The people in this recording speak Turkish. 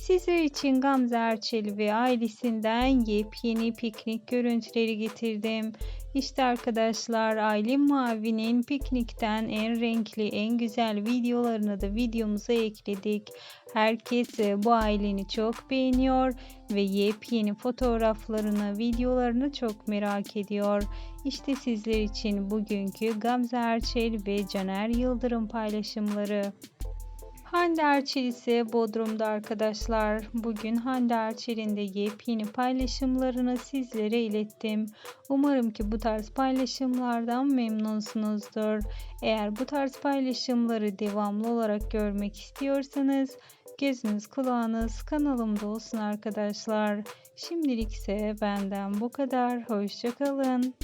Sizler için Gamze Erçel ve ailesinden yepyeni piknik görüntüleri getirdim. İşte arkadaşlar Aylin Mavi'nin piknikten en renkli, en güzel videolarını da videomuza ekledik. Herkes bu aileni çok beğeniyor ve yepyeni fotoğraflarını, videolarını çok merak ediyor. İşte sizler için bugünkü Gamze Erçel ve Caner Yıldırım paylaşımları. Hande Erçel ise Bodrum'da arkadaşlar. Bugün Hande Erçel'in de yepyeni paylaşımlarını sizlere ilettim. Umarım ki bu tarz paylaşımlardan memnunsunuzdur. Eğer bu tarz paylaşımları devamlı olarak görmek istiyorsanız gözünüz kulağınız kanalımda olsun arkadaşlar. Şimdilik ise benden bu kadar. Hoşçakalın.